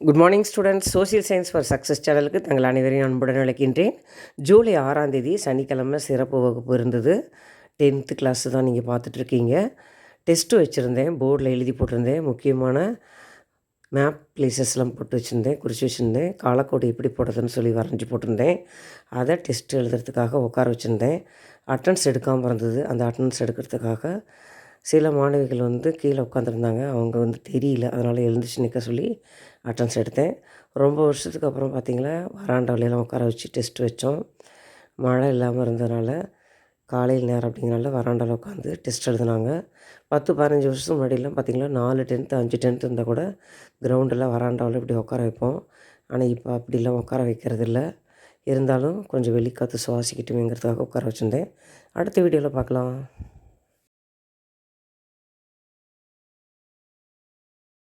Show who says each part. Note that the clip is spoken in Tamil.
Speaker 1: Good morning students social science for success சேனலுக்கு தங்கள் அனைவரையும் அன்புடன் அழைக்கின்றேன். ஜூலை ஆறாம் தேதி சனிக்கிழமை சிறப்பு வகுப்பு இருந்தது. டென்த்து கிளாஸு தான் நீங்கள் பார்த்துட்ருக்கீங்க. டெஸ்ட்டு வச்சுருந்தேன். போர்டில் எழுதி போட்டிருந்தேன். முக்கியமான மேப் பிளேசஸ்லாம் போட்டு வச்சுருந்தேன். குறித்து வச்சுருந்தேன். காலக்கோடு எப்படி போடுறதுன்னு சொல்லி வரைஞ்சி போட்டிருந்தேன். அதை டெஸ்ட் எழுதுறதுக்காக உட்கார வச்சுருந்தேன். அட்டன்ஸ் எடுக்காமல் இருந்தது. அந்த அட்டன்ஸ் எடுக்கிறதுக்காக சில மாணவிகள் வந்து கீழே உட்காந்துருந்தாங்க. அவங்க வந்து தெரியல. அதனால் எழுந்துச்சு நிற்க சொல்லி அட்டன்ஸ் எடுத்தேன். ரொம்ப வருஷத்துக்கு அப்புறம் பார்த்திங்களா வராண்டாவிலலாம் உட்கார வச்சு டெஸ்ட் வச்சோம். மழை இல்லாமல் இருந்ததுனால காலையில் நேரம் அப்படிங்கிறனால வராண்டாவில் உட்காந்து டெஸ்ட் எழுதுனாங்க. பத்து பதினஞ்சு வருஷத்துக்கு முன்னாடியெல்லாம் பார்த்திங்களா நாலு டென்த்து அஞ்சு டென்த்து இருந்தால் கூட கிரவுண்டில் வராண்டாவில் இப்படி உட்கார வைப்போம். ஆனால் இப்போ அப்படிலாம் உட்கார வைக்கிறது இல்லை. இருந்தாலும் கொஞ்சம் வெளிக்காற்று சுவாசிக்கிட்டுமேங்கிறதுக்காக உட்கார வச்சுருந்தேன். அடுத்த வீடியோவில் பார்க்கலாம்.